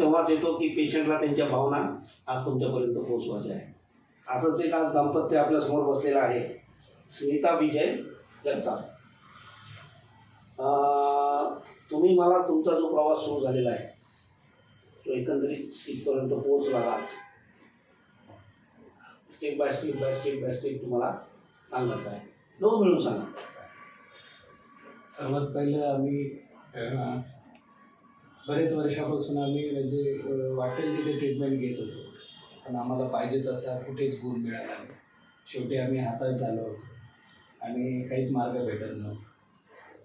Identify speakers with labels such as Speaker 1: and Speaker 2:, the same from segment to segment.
Speaker 1: तेव्हाच येतो की पेशंटला त्यांच्या भावना आज तुमच्यापर्यंत पोहोचवायच्या आहे असंच एक आज दाम्पत्य आपल्यासमोर बसलेलं आहे. स्मिता विजय जगताप. तुम्ही मला तुमचा जो प्रवास सुरू झालेला आहे तो एकंदरीत इथपर्यंत पोहोचला आज? Step by step by step by step तुम्हाला सांगायचं आहे. जो मिळून सांगा.
Speaker 2: सर्वात पहिलं आम्ही बरेच वर्षापासून आम्ही म्हणजे वाटेल तिथे ट्रीटमेंट घेत होतो. पण आम्हाला पाहिजे तसा कुठेच गुण मिळाला नाही. शेवटी आम्ही हाताच झालो होतो. आणि काहीच मार्ग भेटत नव्हता.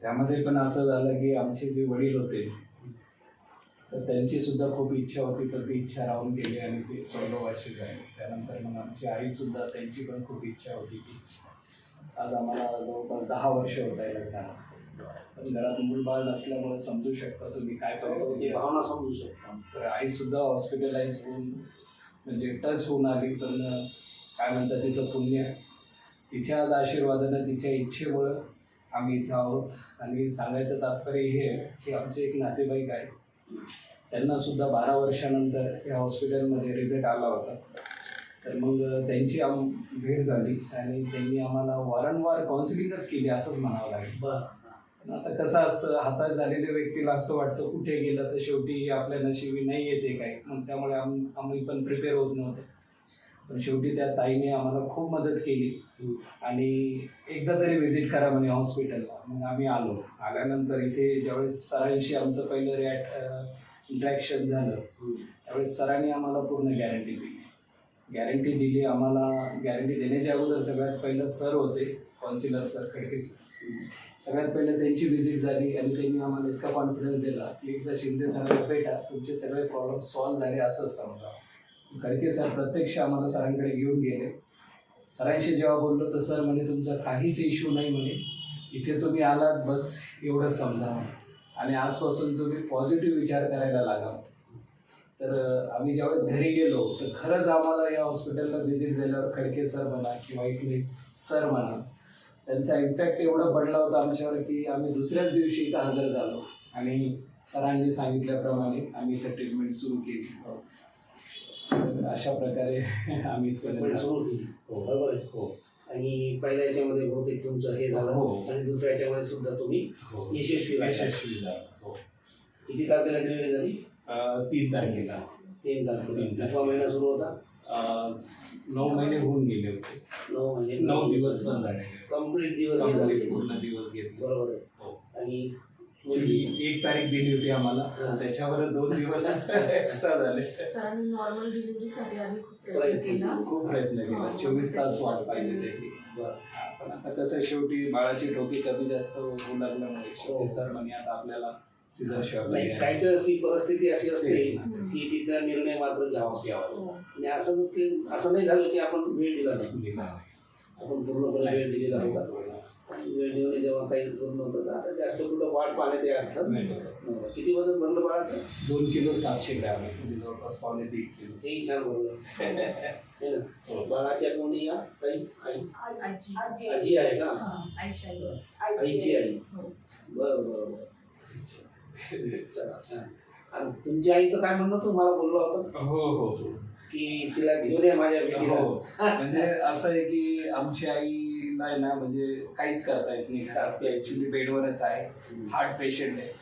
Speaker 2: त्यामध्ये पण असं झालं की आमचे जे वडील होते तर त्यांची सुद्धा खूप इच्छा होती तर ती इच्छा राहून गेली आणि ते स्वर्गवासी झाले. त्यानंतर मग आमची आईसुद्धा त्यांची पण खूप इच्छा होती की आज आम्हाला जवळपास दहा वर्ष होत आहे लग्नाला. पण घरात मूलबाळ नसल्यामुळे समजू शकता तुम्ही काय परिस्थिती.
Speaker 1: भावना समजू शकता.
Speaker 2: तर आई सुद्धा हॉस्पिटलाइज होऊन म्हणजे टच होऊन आली पण काय म्हणतात तिचं पुण्य? तिच्या आज आशीर्वादानं तिच्या इच्छेमुळं आम्ही इथं आहोत. आणि सांगायचं तात्पर्य हे आहे की आमचे एक नातेवाईक आहे त्यांना सुद्धा बारा वर्षानंतर या हॉस्पिटलमध्ये रिझल्ट आला होता. तर मग त्यांची आम भेट झाली. आणि त्यांनी आम्हाला वारंवार काउन्सिलिंगच केली असंच म्हणावं लागेल.
Speaker 1: बरं.
Speaker 2: आता कसं असतं हातात झालेल्या व्यक्तीला असं वाटतं कुठे गेलं तर शेवटी आपल्या नशिबी नाही येते काय मग त्यामुळे आम्ही पण प्रिपेअर होत नव्हतो. पण शेवटी त्या ताईने आम्हाला खूप मदत केली. आणि एकदा तरी व्हिजिट करा म्हणे हॉस्पिटलला मग आम्ही आलो. आल्यानंतर इथे ज्यावेळेस सरांशी आमचं पहिलं रॅट इंट्रॅक्शन झालं त्यावेळेस सरांनी आम्हाला पूर्ण गॅरंटी दिली. गॅरंटी दिली आम्हाला गॅरंटी देण्याच्या अगोदर सगळ्यात पहिलं सर होते कॉन्सिलर सर खडके सर सगळ्यात पहिलं त्यांची व्हिजिट झाली आणि त्यांनी आम्हाला इतका कॉन्फिडन्स दिला की एकदा शिंदे सरांना भेटा तुमचे सगळे प्रॉब्लेम सॉल्व्ह झाले असंच समजा. खडके सर प्रत्यक्ष आम्हाला सरांकडे घेऊन गेले. सरांशी जेव्हा बोललो तर सर म्हणे तुमचा काहीच इश्यू नाही म्हणे. इथे तुम्ही आलात बस एवढंच समजा आणि आजपासून तुम्ही पॉझिटिव्ह विचार करायला लागा तर आम्ही ज्यावेळेस घरी गेलो तर खरंच आम्हाला या हॉस्पिटलला व्हिजिट दिल्यावर खडके सर म्हणा किंवा इथले सर म्हणा त्यांचा इम्पॅक्ट एवढा पडला होता आमच्यावर की आम्ही दुसऱ्याच दिवशी इथं हजर झालो. आणि सरांनी सांगितल्याप्रमाणे आम्ही इथं ट्रीटमेंट सुरू केली. तर अशा प्रकारे आम्ही
Speaker 1: सुरू केली. बरोबर आहे.
Speaker 2: हो.
Speaker 1: आणि पहिल्या याच्यामध्ये बहुतेक तुमचं हे झालं
Speaker 2: हो.
Speaker 1: आणि दुसऱ्या याच्यामध्ये सुद्धा तुम्ही
Speaker 2: हो.
Speaker 1: यशस्वी.
Speaker 2: यशस्वी झालो. हो.
Speaker 1: किती तारखेला डिलिव्हरी झाली?
Speaker 2: तीन तारखेला.
Speaker 1: तीन तारखेला. कितवा महिना सुरू होता?
Speaker 2: नऊ महिने होऊन गेले होते.
Speaker 1: नऊ महिने.
Speaker 2: नऊ दिवस पण झाले.
Speaker 1: कंप्लीट दिवस हे झाले
Speaker 2: पूर्ण दिवस घेतले
Speaker 1: बरोबर आहे
Speaker 2: हो.
Speaker 1: आणि
Speaker 2: Actually, एक तारीख दिली होती आम्हाला
Speaker 1: हा.
Speaker 2: त्याच्यावर दोन दिवस एक्स्ट्रा झाले
Speaker 3: सरांनी नॉर्मल डिलिव्हरीसाठी आधी खूप प्रयत्न
Speaker 1: प्रयत्न
Speaker 3: केला
Speaker 2: खूप प्रयत्न केला चोवीस तास वाट पाहिजे
Speaker 1: बरं.
Speaker 2: पण आता कसं शेवटी बाळाची टोपी कमी जास्त होऊ लागल्यामुळे
Speaker 1: हो.
Speaker 2: शेवटी सर म्हणे आता आपल्याला सिझर
Speaker 1: नाही काही वेळेस ती परिस्थिती अशी असते
Speaker 2: तेच ना.
Speaker 1: की तिचा निर्णय मात्र घ्यावाच घ्यावाच
Speaker 3: हो.
Speaker 1: आणि असं की असं नाही झालं की आपण वेळ दिला नाही
Speaker 2: दिला.
Speaker 1: आपण पूर्णपणे वेळ दिलेला होता. आणि वेळ देऊन जेव्हा काही पूर्ण होतं तर आता जास्त कुठं वाट पाहण्यात हे अर्थ.
Speaker 2: नाही.
Speaker 1: किती वजन भरलं बाळाचं?
Speaker 2: दोन किलो सातशे ग्रॅम आहे. म्हणजे जवळपास पावणे दीड किलो.
Speaker 1: तेही छान भरलं. है ना?
Speaker 2: हो.
Speaker 1: बाळाच्या कोणी या? ताई? आई?
Speaker 3: आजी.
Speaker 1: आजी. आहे का?
Speaker 3: आईची आई.
Speaker 1: आईची आई.
Speaker 3: हो.
Speaker 1: बरं बरं बरं. चला छान. आणि तुमच्या आईचं काय म्हणणं होतं? मला बोललो होतं.
Speaker 2: हो हो हो.
Speaker 1: की तिला घेऊन ये माझ्या भेटीला.
Speaker 2: हो. म्हणजे असं आहे की आमची आईला आहे ना म्हणजे काहीच करता येत नाही. ती ऍक्च्युली बेडवरच आहे. हार्ट पेशंट आहे.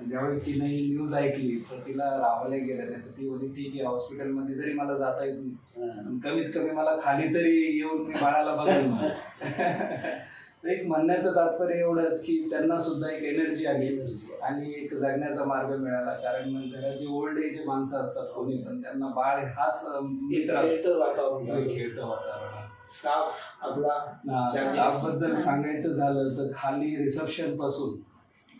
Speaker 2: ज्यावेळेस तिने ही न्यूज ऐकली तर तिला राहायला गेलं नाही तर ती बोलली ठीक आहे हॉस्पिटलमध्ये जरी मला जाता येत नाही कमीत कमी मला खाली तरी येऊन मी बाळाला बघेल एक म्हणण्याचं तात्पर्य एवढंच की त्यांना सुद्धा एक एनर्जी आली. आणि एक जगण्याचा मार्ग मिळाला. कारण घरात जे ओल्ड एज माणसं असतात कोणी पण त्यांना बाळ हाच मित्र
Speaker 1: वातावरण
Speaker 2: खेळतं वातावरण
Speaker 1: स्टाफ आपला
Speaker 2: स्टाफबद्दल सांगायचं झालं तर खाली रिसेप्शनपासून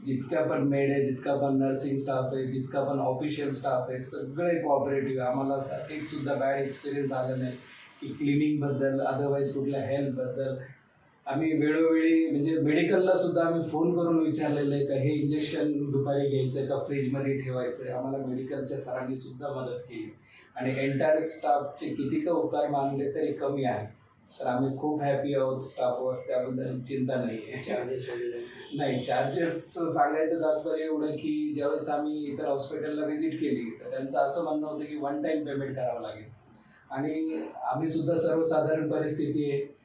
Speaker 2: जितक्या पण मेड आहे जितका पण नर्सिंग स्टाफ आहे जितका पण ऑफिशियल स्टाफ आहे सगळे कोऑपरेटिव्ह आम्हाला एक सुद्धा बॅड एक्सपिरियन्स आला नाही की क्लिनिंगबद्दल अदरवाईज कुठल्या हेल्थबद्दल आम्ही वेळोवेळी म्हणजे मेडिकलला सुद्धा आम्ही फोन करून विचारलेलं आहे का हे इंजेक्शन दुपारी घ्यायचं आहे का फ्रीजमध्ये ठेवायचं आहे आम्हाला मेडिकलच्या सरांनी सुद्धा मदत केली. आणि एंटायर स्टाफचे किती का उपकार मानले तरी कमी आहे. तर आम्ही खूप हॅपी आहोत स्टाफवर त्याबद्दल चिंता नाही आहे.
Speaker 1: चार्जेस वगैरे?
Speaker 2: नाही चार्जेस सांगायचं तात्पर्य एवढं की ज्यावेळेस आम्ही इतर हॉस्पिटलला व्हिजिट केली तर त्यांचं असं म्हणणं होतं की वन टाइम पेमेंट करावं लागेल. आणि आम्ही सुद्धा सर्वसाधारण परिस्थिती आहे.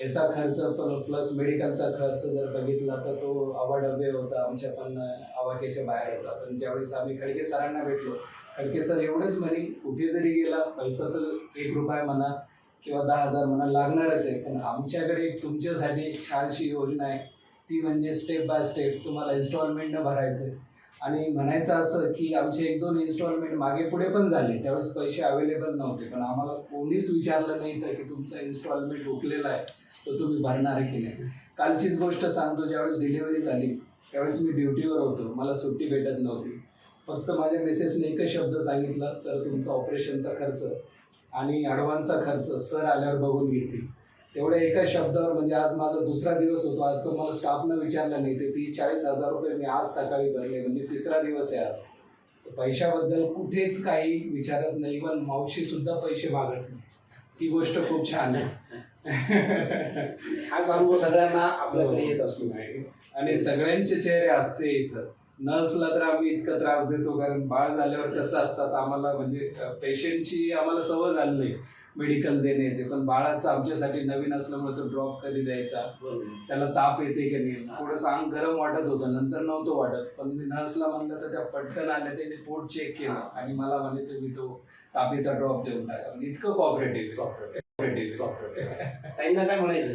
Speaker 2: याचा खर्च प्लस मेडिकलचा खर्च जर बघितला तर तो अवाढव्य होता. आमच्या पण आवाक्याच्या बाहेर होता. पण ज्यावेळेस आम्ही खडके सरांना भेटलो खडके सर एवढेच म्हणे कुठे जरी गेला पैसा तर एक रुपया म्हणा किंवा दहा हजार म्हणा लागणारच आहे. पण आमच्याकडे एक तुमच्यासाठी एक छानशी योजना आहे. ती म्हणजे स्टेप बाय स्टेप तुम्हाला इन्स्टॉलमेंटनं भरायचं आहे. आणि म्हणायचं असं की आमचे एक दोन इन्स्टॉलमेंट मागे पुढे पण झाले त्यावेळेस पैसे अवेलेबल नव्हते. पण आम्हाला कोणीच विचारलं नाही तर की तुमचा इन्स्टॉलमेंट उठलेला आहे तो तुम्ही भरणार आहे की नाही? कालचीच गोष्ट सांगतो ज्यावेळेस डिलिव्हरी झाली त्यावेळेस मी ड्युटीवर होतो. मला सुट्टी भेटत नव्हती. फक्त माझ्या मिसेसने एकच शब्द सांगितला सर तुमचा ऑपरेशनचा खर्च आणि ॲडव्हान्सचा खर्च सर आल्यावर बघून घेतील. तेवढ्या एका शब्दावर म्हणजे आज माझा दुसरा दिवस होतो. आज पण मला स्टाफनं विचारलं नाही. ते तीस चाळीस हजार रुपये मी आज सकाळी भरले. म्हणजे तिसरा दिवस आहे आज. पैशाबद्दल कुठेच काही विचारत नाही. इवन मावशी सुद्धा पैसे मागत नाही. ती गोष्ट खूप छान आहे.
Speaker 1: हाच अनुभव सगळ्यांना आपल्याकडे येत असतो.
Speaker 2: आणि सगळ्यांचे चेहरे असते इथं. नर्सला तर आम्ही इतका त्रास देतो. कारण बाळ झाल्यावर कसं असतात आम्हाला म्हणजे पेशंटची आम्हाला सवय झाली नाही. मेडिकल देणे ते पण बाळाचं आमच्यासाठी नवीन असल्यामुळे तो ड्रॉप कधी द्यायचा. त्याला ताप येते की नाही? थोडंसं अंग गरम वाटत होतं नंतर नव्हतं वाटत. पण मी नर्सला म्हणलं तर त्या पटकन आल्या त्याने पोट चेक केलं आणि मला म्हणे तुम्ही तो तापीचा ड्रॉप देऊन टाका. म्हणजे इतकं कॉपरेटिव्ह कॉपरेटिव्ह
Speaker 1: ताईंना काय म्हणायचं?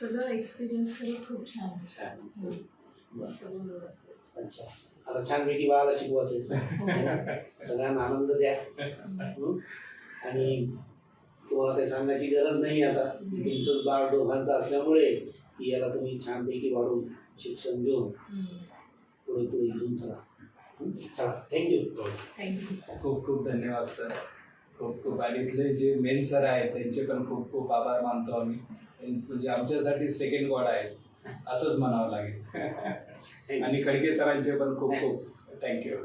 Speaker 3: सगळं एक्सपिरियन्स तरी खूप छान आहे.
Speaker 1: छान.
Speaker 3: हो.
Speaker 1: अच्छा. आता छानपैकी बाळाला शिकवायचं सगळ्यांना आनंद द्या. हं? आणि तुम्हाला काही सांगण्याची गरज नाही आता. तुमचंच बाळ दोघांचं असल्यामुळे की याला तुम्ही छानपैकी वाढून शिक्षण देऊन. पुढे पुढे घेऊन चला. हं? चला. थँक्यू
Speaker 3: थँक्यू
Speaker 2: खूप खूप धन्यवाद सर. खूप खूप. आणि इथले जे मेन सर आहेत त्यांचे पण खूप खूप आभार मानतो आम्ही. म्हणजे आमच्यासाठी सेकंड गॉड आहेत असंच म्हणावं लागेल. आणि खडके सरांचे पण खूप खूप थँक्यू